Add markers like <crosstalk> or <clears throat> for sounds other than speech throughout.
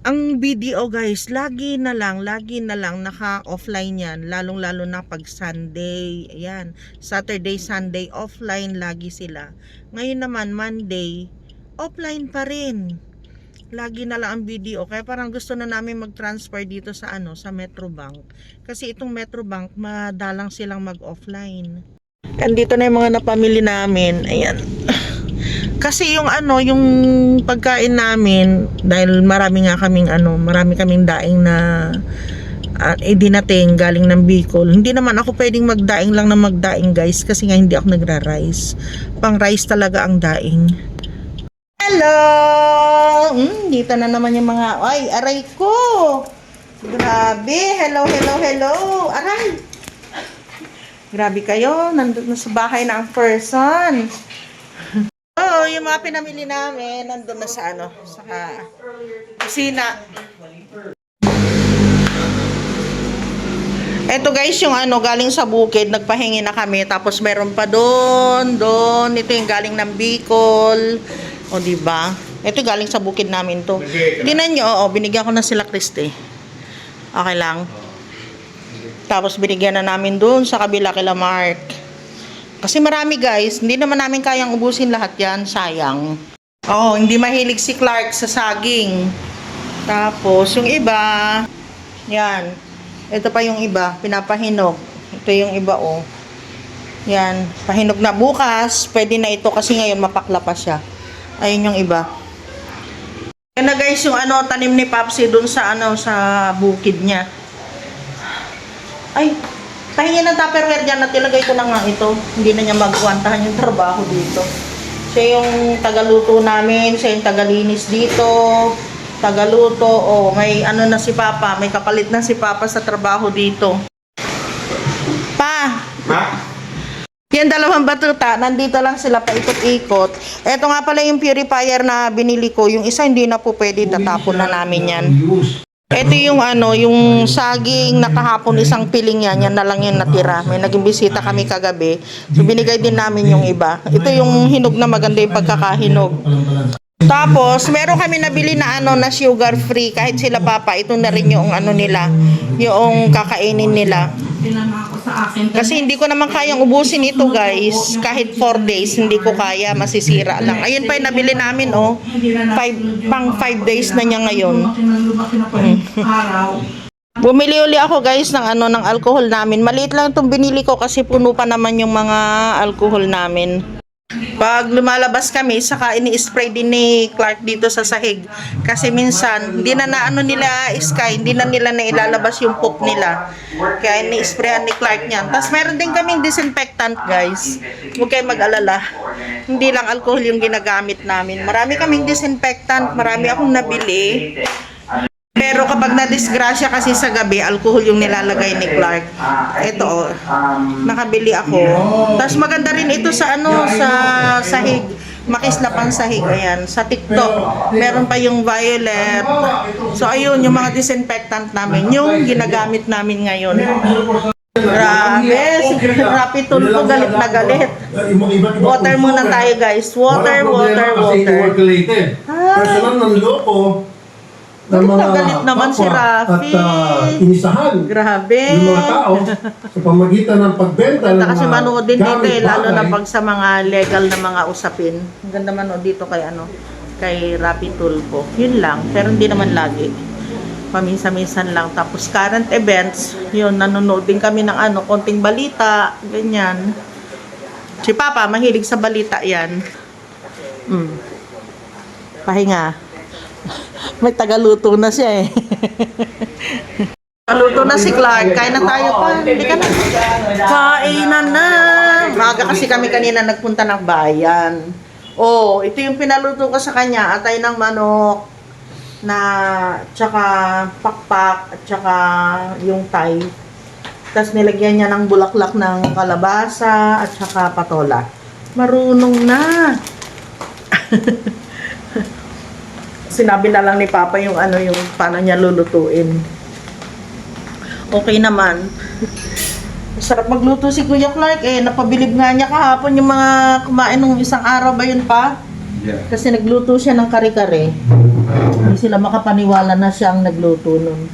ang video guys, lagi na lang, lagi na lang naka-offline yan, lalong-lalo na pag Sunday, ayan, Saturday, Sunday, offline lagi sila. Ngayon naman, Monday, offline pa rin. Lagi na lang ang video, kaya parang gusto na namin mag-transfer dito sa ano, sa Metrobank. Kasi itong Metrobank, madalang silang mag-offline. Andito na yung mga napamili namin, ayan. Kasi yung ano, yung pagkain namin, dahil marami nga kaming ano, marami kaming daing na uh, idinating galing ng Bicol. Hindi naman ako pwedeng magdaing lang na magdaing guys kasi nga hindi ako nagra-rice. Pang rice talaga ang daing. Hello! Mm, dito na naman yung mga, ay, aray ko! Grabe! Hello, hello, hello! Aray! Grabe kayo, nandun na sa bahay na ang person. Oo, yung mga pinamili namin, nandun na sa ano, sa kusina. Eto guys, yung ano, galing sa bukid, nagpahingi na kami. Tapos meron pa doon, doon. Ito yung galing ng Bicol. O, di ba? Ito galing sa bukid namin to. Tinan nyo, oo, binigyan ko na sila Christy. Okay lang. Tapos binigyan na namin doon sa kabila kila Mark. Kasi marami guys, hindi naman namin kayang ubusin lahat yan, sayang. Oo, hindi mahilig si Clark sa saging. Tapos, yung iba, yan. Ito pa yung iba, pinapahinog. Ito yung iba, oh. Yan, pahinog na bukas. Pwede na ito kasi ngayon mapakla pa siya. Ayun yung iba. Yan na guys, yung ano, tanim ni Papsi dun sa ano, sa bukid niya. Ay, Pahingin ng tupperware dyan at ilagay ko na nga ito. Hindi na niya magkwantahan yung trabaho dito. Siya yung tagaluto namin, siya yung tagalinis dito, tagaluto, oh, may ano na si Papa, may kapalit na si Papa sa trabaho dito. Pa, Ha? yan dalawang batuta, nandito lang sila paikot-ikot. Ito nga pala yung purifier na binili ko, yung isa hindi na po pwede, tatapon na namin yan. Ito yung ano, yung saging nakahapon isang piling yan, yan na lang yung natira. May naging bisita kami kagabi. So binigay din namin yung iba. Ito yung hinog na maganda yung pagkakahinog. Tapos, meron kami nabili na ano na sugar free kahit sila papa, ito na rin yung ano nila, yung kakainin nila. Sa akin. Kasi hindi ko naman kayang ubusin ito guys. Kahit 4 days, hindi ko kaya, masisira lang. Ayun pa yung nabili namin oh. Five, pang 5 days na niya ngayon. Araw. <laughs> Bumili uli ako guys ng ano ng alcohol namin. Maliit lang itong binili ko kasi puno pa naman yung mga alcohol namin. Pag lumalabas kami, saka ini-spray din ni Clark dito sa sahig. Kasi minsan, hindi na naano nila Sky, hindi na nila na ilalabas yung poop nila. Kaya ini-sprayan ni Clark niyan. Tapos meron din kaming disinfectant guys. Huwag kayong mag-alala. Hindi lang alcohol yung ginagamit namin. Marami kaming disinfectant, marami akong nabili. Pero kapag na-disgrasya kasi sa gabi, alcohol yung nilalagay ni Clark. Ito, oh, nakabili ako. Tapos maganda rin ito sa ano, sa sahig. Makislapang sahig, ayan. Sa TikTok, meron pa yung violet. So, ayun, yung mga disinfectant namin. Yung ginagamit namin ngayon. Grabe, si Tulpo galit na galit. Water muna tayo guys. Water, water, water. Personal ng loko ng mga galit naman si Rafi. At uh, inisahan Grabe. ng mga tao sa pamagitan ng pagbenta ng Ganda kasi mga manood din dito eh, lalo na bagay. pag sa mga legal na mga usapin. Ang ganda manood dito kay ano, kay Rapi Tulpo. Yun lang, pero hindi naman lagi. Paminsan-minsan lang. Tapos current events, yun, nanonood din kami ng ano, konting balita, ganyan. Si Papa, mahilig sa balita yan. Mm. Pahinga. May tagaluto na siya eh. Naluto na si Clark. Kain na tayo pa. Hindi ka na. Kainan na. Maga kasi kami kanina nagpunta ng bayan. Oh, ito yung pinaluto ko sa kanya. Atay ng manok na tsaka pakpak at tsaka yung tay. Tapos nilagyan niya ng bulaklak ng kalabasa at tsaka patola. Marunong na. <laughs> Sinabi na lang ni Papa yung ano yung paano niya lulutuin okay naman. Masarap magluto si Kuya Clark eh. Napabilib nga niya kahapon yung mga kumain nung isang araw ba yun pa? Yeah. Kasi nagluto siya ng kare-kare. Hindi sila makapaniwala na siya ang nagluto nun.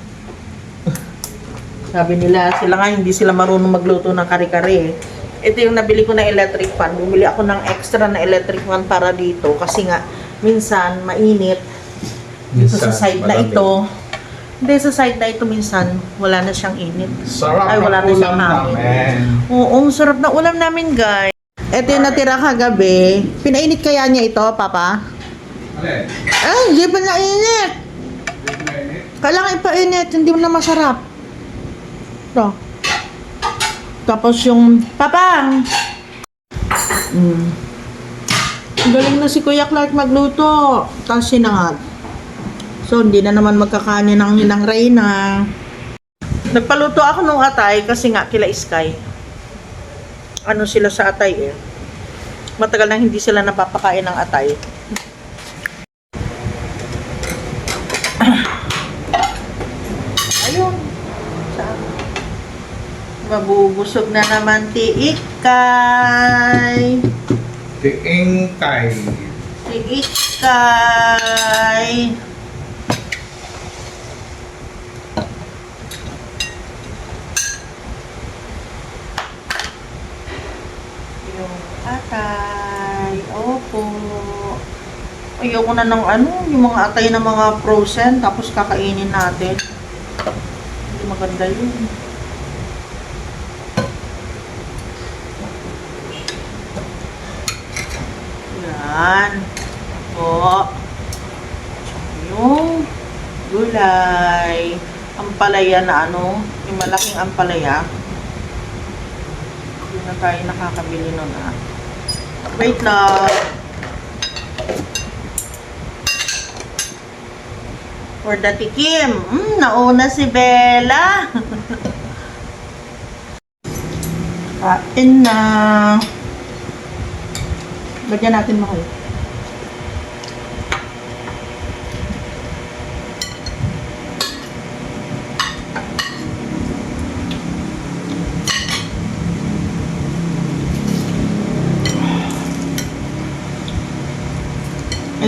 <laughs> Sabi nila, sila nga hindi sila marunong magluto ng kare-kare. Ito yung nabili ko na electric fan. Bumili ako ng extra na electric fan para dito kasi nga minsan mainit dito sa side na malamig. ito. Hindi, sa side na ito minsan wala na siyang init. Sarap Ay, wala na ulam siyang hangin. namin. Oo, ang sarap na ulam namin, guys. Ito yung natira kagabi. Pinainit kaya niya ito, Papa? Alin? Ay, hindi pa nainit. Kailangan ipainit, hindi mo na masarap. Ito. Tapos yung, Papa! Mm. Ang Galing na si Kuya Clark magluto. Tapos sinangag. So, hindi na naman magkakanin ng hinang Reyna. Nagpaluto ako nung atay kasi nga kila Sky. Ano sila sa atay eh. Matagal na hindi sila napapakain ng atay. <clears throat> Ayun. Mabubusog na naman tiikay. Tiing kay. Tiikay. Yung atay. Opo. Ayoko na ng ano, yung mga atay na mga frozen, tapos kakainin natin. Hindi maganda yun. Yan. Po. Yung gulay. Ampalaya na ano, yung malaking ampalaya. Tayo nakakabili nun ah. Wait lang. For the tikim. Mm, nauna si Bella. <laughs> Kain na. Lagyan natin mahal.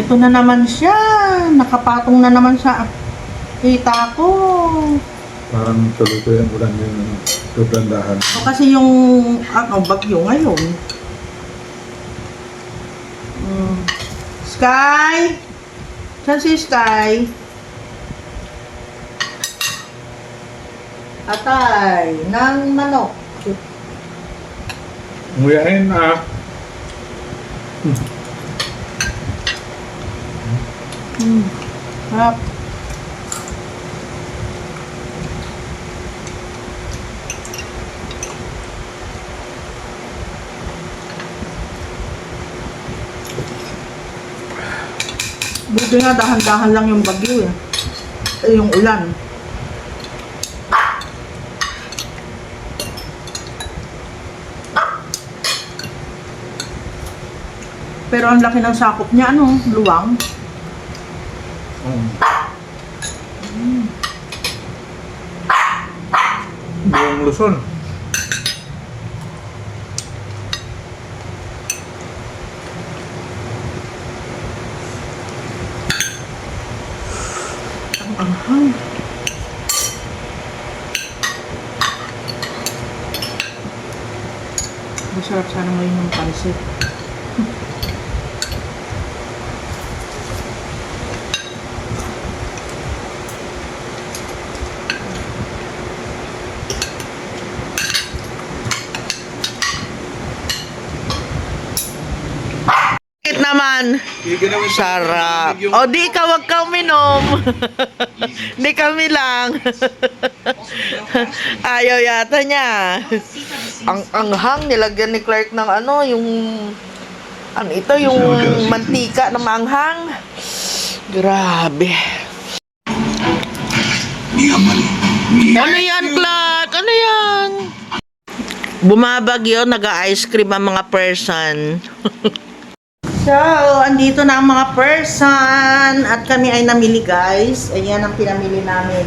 Ito na naman siya. Nakapatong na naman sa kita ko. Parang tuloy-tuloy ang ulan yung ano, sobrang dahan. O kasi yung ano, bagyo ngayon. Mm. Sky? Saan si Sky? Atay, ng manok. Nguyain na. Hmm. Harap. Buti nga dahan-dahan lang yung bagyo eh. Eh, yung ulan. Pero ang laki ng sakop niya, ano, luwang. Buong Luzon. Ahang. Masarap sana ngayon yung pansit. Bakit naman? Sarap. O di ka, wag ka uminom. <laughs> di kami lang. <laughs> Ayaw yata niya. Ang anghang nilagyan ni Clark ng ano, yung ano ito, yung mantika na maanghang. Grabe. Ano yan, Clark? Ano yan? Bumabagyo, nag-ice cream ang mga person. <laughs> So, andito na ang mga person at kami ay namili guys. Ayan ang pinamili namin.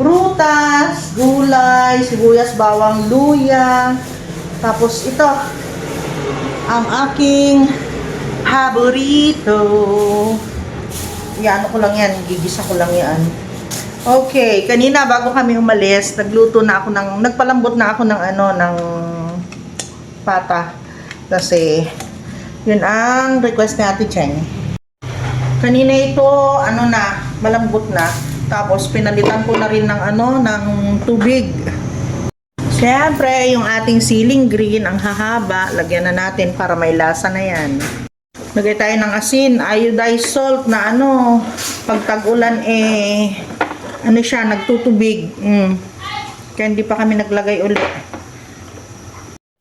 Prutas, gulay, sibuyas, bawang, luya. Tapos ito, ang aking paborito. Yan ko lang yan, gigisa ko lang yan. Okay, kanina bago kami umalis, nagluto na ako ng, nagpalambot na ako ng ano, ng pata. Kasi, yun ang request ni Ate Cheng. Kanina ito, ano na, malambot na. Tapos, pinalitan ko na rin ng ano, ng tubig. Siyempre, yung ating ceiling green, ang hahaba, lagyan na natin para may lasa na yan. Lagay tayo ng asin, iodized salt na ano, pag tag-ulan eh, ano siya, nagtutubig. Mm. Kaya hindi pa kami naglagay ulit.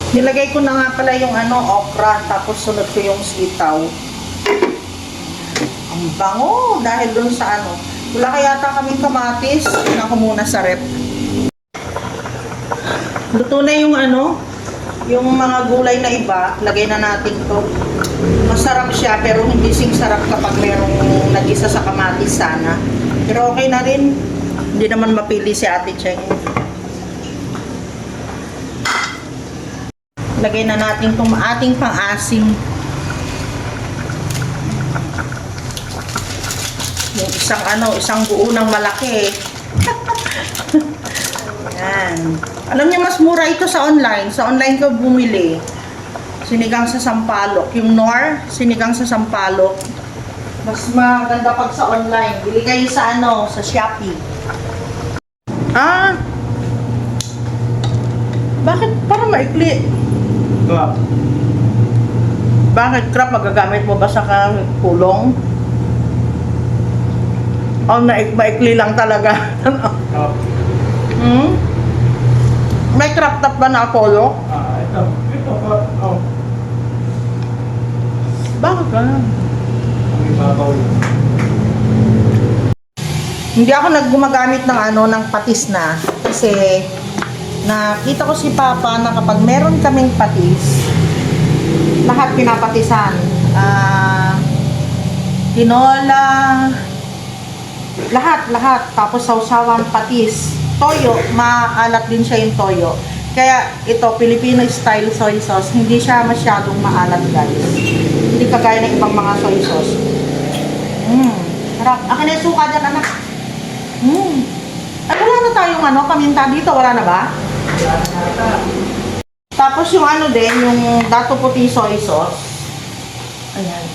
Nilagay ko na nga pala yung ano, okra, tapos sunod ko yung sitaw. Ang bango, dahil dun sa ano. Wala kaya yata kaming kamatis, na ko muna sa rep. Luto na yung ano, yung mga gulay na iba, lagay na natin to. Masarap siya pero hindi sing sarap kapag merong nagisa sa kamatis sana. Pero okay na rin. Hindi naman mapili si Ate Cheng. Lagay na natin itong ating pang-asim. Yung isang ano, isang buo ng malaki. <laughs> Yan. Alam niyo, mas mura ito sa online. Sa online ko bumili. Sinigang sa Sampalok. Yung Nor, sinigang sa Sampalok. Mas maganda pag sa online. Bili kayo sa ano, sa Shopee. Ah! Bakit parang maikli? Ito Bakit crap magagamit mo ba sa kulong? O naik maikli lang talaga. <laughs> hmm? May crop top ba na Apollo? Ah, ito. Ito pa. Oh. Bakit ka? Ang ibabaw yun. Hindi ako naggumagamit ng ano ng patis na kasi nakita ko si Papa na kapag meron kaming patis, lahat pinapatisan. Ah, tinola, lahat, lahat. Tapos sausawang patis. Toyo, maalat din siya yung toyo. Kaya ito, Filipino style soy sauce, hindi siya masyadong maalat guys. Hindi kagaya ng ibang mga soy sauce. Mmm, harap. Akin na yung suka dyan, anak. Hmm. Ay, wala na tayong ano, paminta dito. Wala na ba? Tapos yung ano din, yung dato puti soy sauce. Ayan.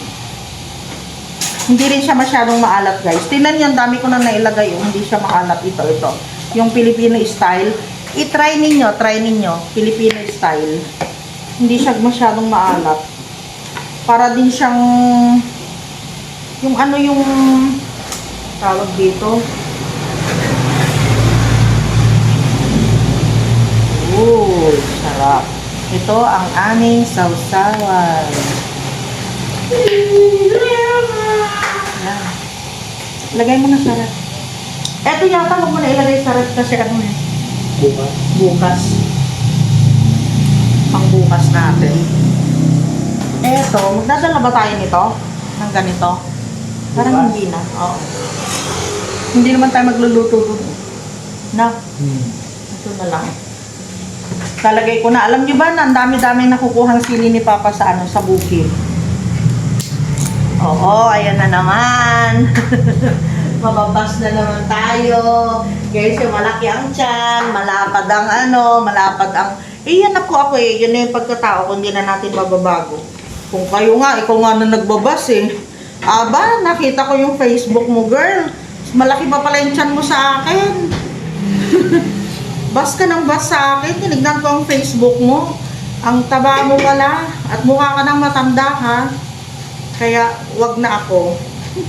Hindi rin siya masyadong maalat, guys. Tingnan niyo, ang dami ko na nailagay. Yung hindi siya maalat. Ito, ito. Yung Filipino style. I-try ninyo, try ninyo. Filipino style. Hindi siya masyadong maalat. Para din siyang yung ano yung tawag dito. Sarap. Ito ang aming sausawan. Yan. Lagay mo na sa ref. Eto yata, huwag mo na ilagay sa ref kasi ano eh, Bukas. bukas. Pang bukas natin. Eto, magdadala ba tayo nito? Ng ganito? Parang Bukas? hindi na. Oo. Hindi naman tayo magluluto dun. Na, Hmm. ito na lang. Talagay ko na. Alam niyo ba na ang dami-daming nakukuhang sili ni Papa sa ano, sa bukid. Oo, ayan na naman. <laughs> Mababas na naman tayo. Guys, yung malaki ang tiyan, malapad ang ano, malapad ang... Eh, yan ako ako eh. Yun na yung pagkatao kung hindi na natin mababago. Kung kayo nga, ikaw nga na nagbabas eh. Aba, nakita ko yung Facebook mo, girl. Malaki pa pala yung tiyan mo sa akin. <laughs> bas ka ng bas sa akin. Tinignan ko ang Facebook mo. Ang taba mo wala. At mukha ka ng matanda ha. Kaya wag na ako.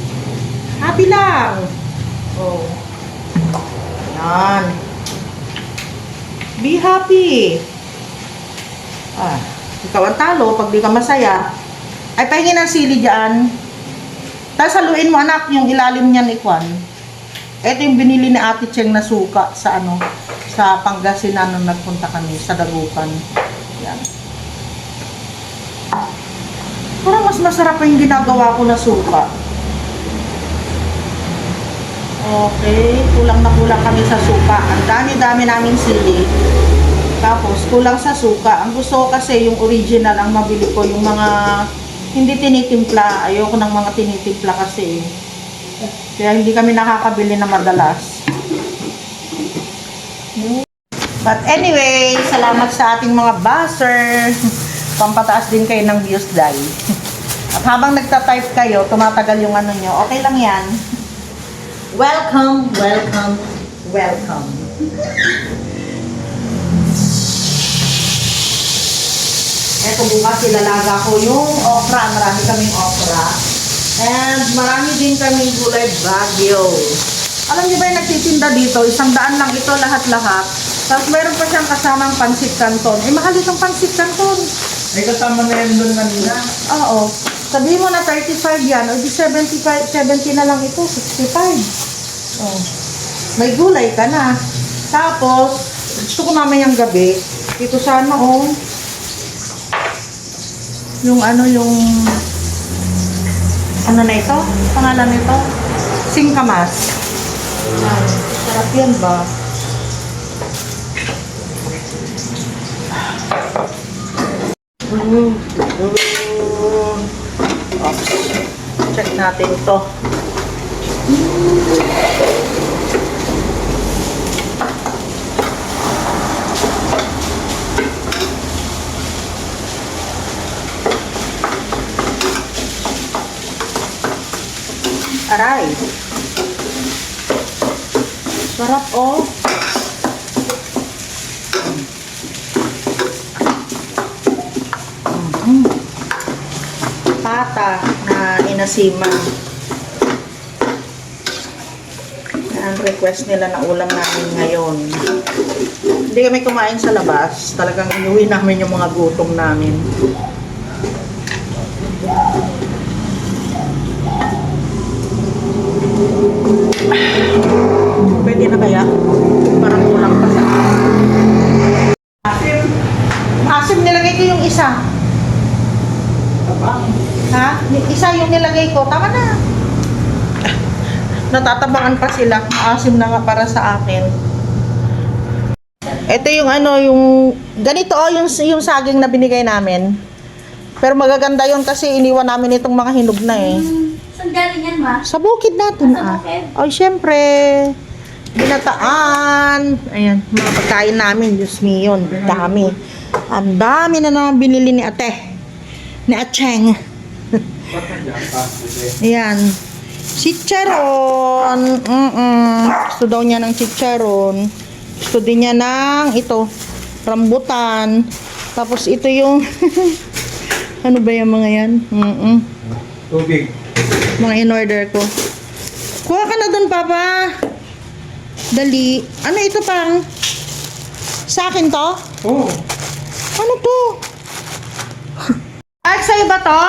<laughs> Happy lang. Oh. Yan. Be happy. Ah, ikaw ang talo pag di ka masaya. Ay, pahingin ng sili dyan. Tapos haluin mo anak yung ilalim niyan ikwan. Ito yung binili ni Ate Cheng na suka sa ano, sa Pangasinan nung nagpunta kami sa Dagupan. Yan. Parang mas masarap yung ginagawa ko na suka. Okay, kulang na kulang kami sa suka. Ang dami-dami naming sili. Tapos, kulang sa suka. Ang gusto ko kasi yung original ang mabili ko. Yung mga hindi tinitimpla. Ayoko ng mga tinitimpla kasi. Kaya hindi kami nakakabili na madalas. But anyway, salamat sa ating mga buzzer. <laughs> Pampataas din kayo ng views dahil. <laughs> At habang nagta-type kayo, tumatagal yung ano nyo, okay lang yan. Welcome, welcome, welcome. Eto bukas ilalaga ko yung okra. Marami kaming okra. And marami din kaming gulay bagyo. Alam niyo ba yung nagtitinda dito? Isang daan lang ito lahat-lahat. Tapos meron pa siyang kasamang pansit canton. Eh, mahal itong pansit canton. May kasama na yan doon kanina. Oo. Sabihin mo na 35 yan. O di 75, 70 na lang ito. 65. Oh. May gulay ka na. Tapos, gusto ko mamayang gabi. Dito sana oh. Yung ano, yung... Ano na ito? Pangalan nito? Singkamas. Yan. Sarap yan ba? Mm. Mm. Check natin ito. Aray. Sarap oh. Mm. Pata na inasiman. Yan ang request nila na ulam namin ngayon. Hindi kami kumain sa labas. Talagang inuwi namin yung mga gutom namin. Pwede na kaya? Parang kulang pa sa Asim. Asim nilagay ko yung isa. Ha? Ni- Isa yung nilagay ko. Tama na. Natatabangan pa sila. Asim na nga para sa akin. Ito yung ano, yung... Ganito oh, yung, yung saging na binigay namin. Pero magaganda yun kasi iniwan namin itong mga hinog na eh. Saan galing yan, ma? Sa bukid natin Sa ah. bukid? Ay, syempre. Binataan. Ayan, mga pagkain namin. Diyos me yun. Dami. Ang dami na naman binili ni ate. Ni Acheng. <laughs> Ayan. Chicharon. Mm-mm. Gusto daw niya ng chicharon. Gusto din niya ng ito. Rambutan. Tapos ito yung... <laughs> ano ba yung mga yan? Mm-mm Tubig. mga in-order ko. Kuha ka na dun, Papa. Dali. Ano ito pang? Sa akin to? Oo. Ano to? Ay, <laughs> sa'yo ba to?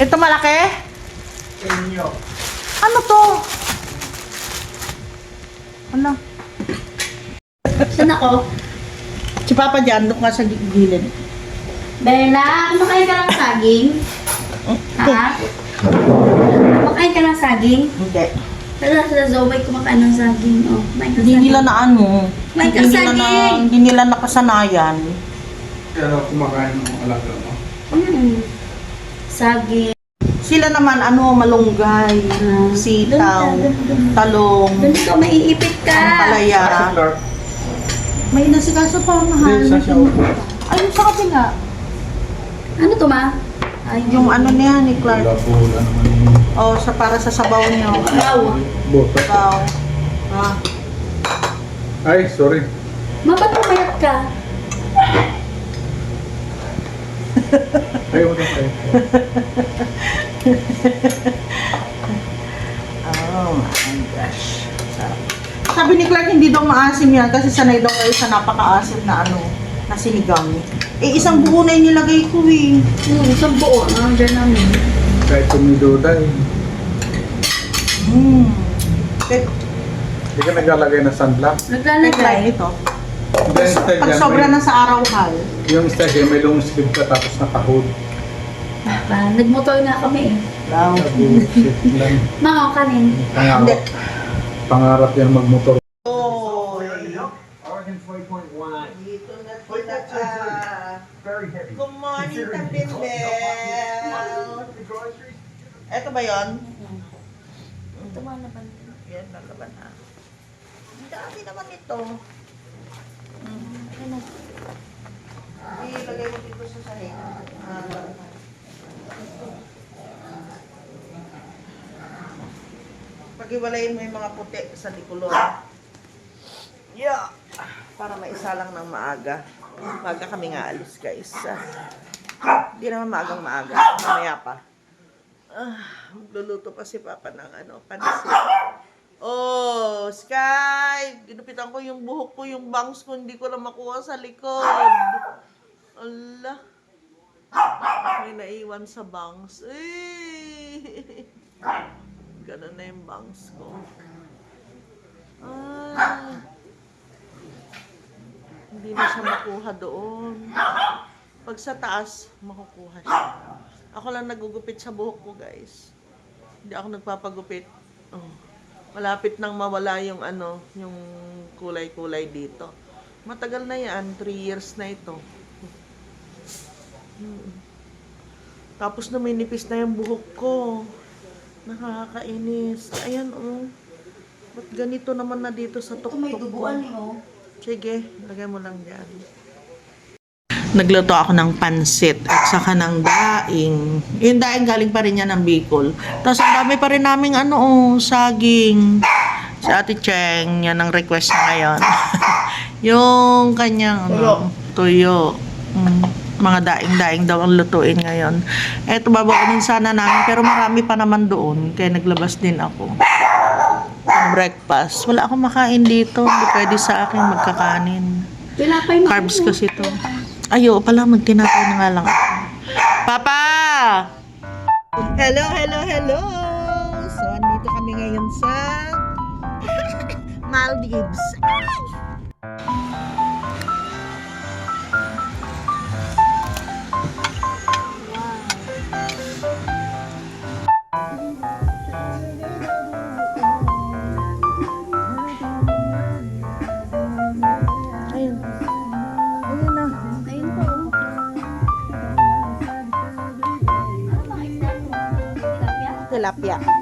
Ito malaki? Inyo. Ano to? Ano? Saan ako? Si Papa dyan, doon ka sa gilid. Bella, kumakain ka ng saging? Ha? Kumakain ka ng saging? Hindi. Wala sa Zoe kumakain ng saging. Oh, kumain ka Hindi saging. nila na ano. May Hindi nila na, kasaging. hindi nila nakasanayan. Pero kumakain ng alaga mo. Mm. Saging. Sila naman, ano, malunggay, Ah, sitaw, dun ka, dun, dun. talong, Doon ka, maiipit ka. palaya. Kasi Clark, May nasikaso pa, mahal. Hindi, sa siya. Ayun sa kabila. Ano to, ma? Ay, Yung ano niya ni Clark. Bula-bula naman yung O, sa para sa sabaw niyo. Wow. boto. Sabaw. Ah. Ay, sorry. Ma, ba't pumayat ka? Ay, wala kayo. Oh my gosh. Sarap. Sabi ni Clark, hindi daw maasim yan kasi sanay daw kayo sa napakaasim na ano, na sinigang. Eh, isang buo na yung nilagay ko eh. Hmm, isang buo. Ah, dyan namin. Kahit tumiduda eh. Hmm. Eh, Hindi ka naglalagay ng sunblock. Naglalagay. Naglag ito. Then, style Pag sobra may- na sa araw-hal. Yung style yan, may long sleeve ka tapos naka-hood. Ah, nagmotor nga kami eh. Wow. Bullshit <laughs> lang. Mga kanin. Pangarap. Pangarap yan magmotor. Oh. Oregon 4.1. Dito na ka. Very heavy. Good morning, Tapimbel. ba yon? Ito mga naman. Yan, nalaban na. Ang dami naman ito. Ano? Ilagay mo dito sa sahig. Ah, Pag-iwalayin mo yung mga puti sa likulon. Yeah. Para maisa lang ng maaga. Maaga kami nga alis, guys. Ah, Hindi naman maagang maaga. Mamaya pa. Ah, magluluto pa si Papa ng ano, pansit. Oh, Sky! Ginupitan ko yung buhok ko, yung bangs ko, hindi ko na makuha sa likod. Allah. May naiwan sa bangs. Eh! <laughs> Ganun na yung bangs ko. Ah. Hindi na siya makuha doon. Pag sa taas, makukuha siya. Ako lang nagugupit sa buhok ko, guys. Hindi ako nagpapagupit. Oh. Malapit nang mawala yung ano, yung kulay-kulay dito. Matagal na yan, 3 years na ito. Hmm. Tapos numinipis na yung buhok ko. Nakakainis. Ayan, oh. Ba't ganito naman na dito sa Ito may tuktok ko? duguan eh, oh. Sige, lagay mo lang dyan. Nagluto ako ng pansit at saka ng daing. Yung daing galing pa rin yan ng Bicol. Tapos ang dami pa rin naming ano, oh, saging. Si Ate Cheng, yan ang request niya ngayon. <laughs> yung kanyang ano, tuyo. Mm, mga daing-daing daw ang lutuin ngayon. Eto, babakunin sana namin pero marami pa naman doon. Kaya naglabas din ako breakfast. Wala akong makain dito. Hindi pwede sa akin magkakanin. Carbs kasi to. Ayo pala, magtinapay na nga lang ako. Papa! Hello, hello, hello! So, andito kami ngayon sa <laughs> Maldives. Tilapia.